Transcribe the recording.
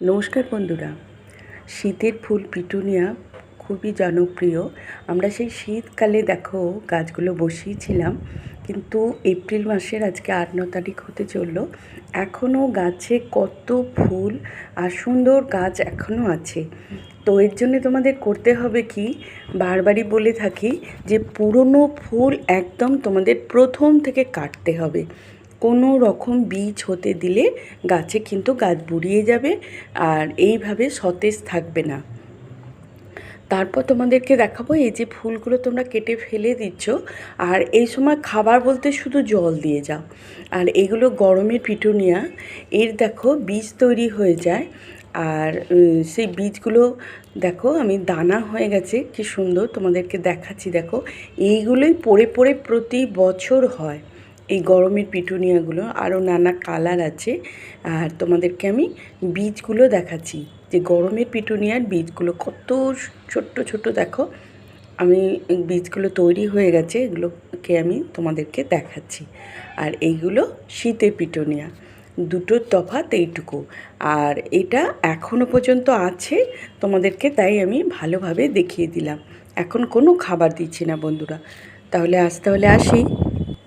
নমস্কার বন্ধুরা। শীতের ফুল পিটুনিয়া খুবই জনপ্রিয়। আমরা সেই শীতকালে দেখো গাছগুলো বসিয়েছিলাম, কিন্তু এপ্রিল মাসের আজকে আট, ন তারিখ হতে চলল। এখনও গাছে কত ফুল আর সুন্দর গাছ এখনও আছে। তো এর জন্য তোমাদের করতে হবে কি? বারবারই বলে থাকি যে পুরনো ফুল একদম তোমাদের প্রথম থেকে কাটতে হবে। কোনো রকম বীজ হতে দিলে গাছে কিন্তু গাছ বুড়িয়ে যাবে আর এইভাবে সতেজ থাকবে না। তারপর তোমাদেরকে দেখাবো এই যে ফুলগুলো তোমরা কেটে ফেলে দিচ্ছ আর এই সময় খাবার বলতে শুধু জল দিয়ে যাও। আর এগুলো গরমের পিটুনিয়া, এর দেখো বীজ তৈরি হয়ে যায় আর সেই বীজগুলো দেখো আমি দানা হয়ে গেছে, কি সুন্দর তোমাদেরকে দেখাচ্ছি দেখো। এইগুলোই পড়ে পড়ে প্রতি বছর হয়। এই গরমের পিটুনিয়াগুলো, আরও নানা কালার আছে। আর তোমাদেরকে আমি বীজগুলো দেখাচ্ছি। যে গরমের পিটুনিয়ার বীজগুলো কত ছোট্ট ছোট্ট, দেখো। আমি বীজগুলো তৈরি হয়ে গেছে, এগুলোকে আমি তোমাদেরকে দেখাচ্ছি। আর এইগুলো শীতের পিটুনিয়া, দুটোর তফাৎ এইটুকু। আর এটা এখনও পর্যন্ত আছে, তোমাদেরকে তাই আমি ভালোভাবে দেখিয়ে দিলাম। এখন কোনো খাবার দিচ্ছি না, বন্ধুরা। তাহলে আজ তাহলে আসি।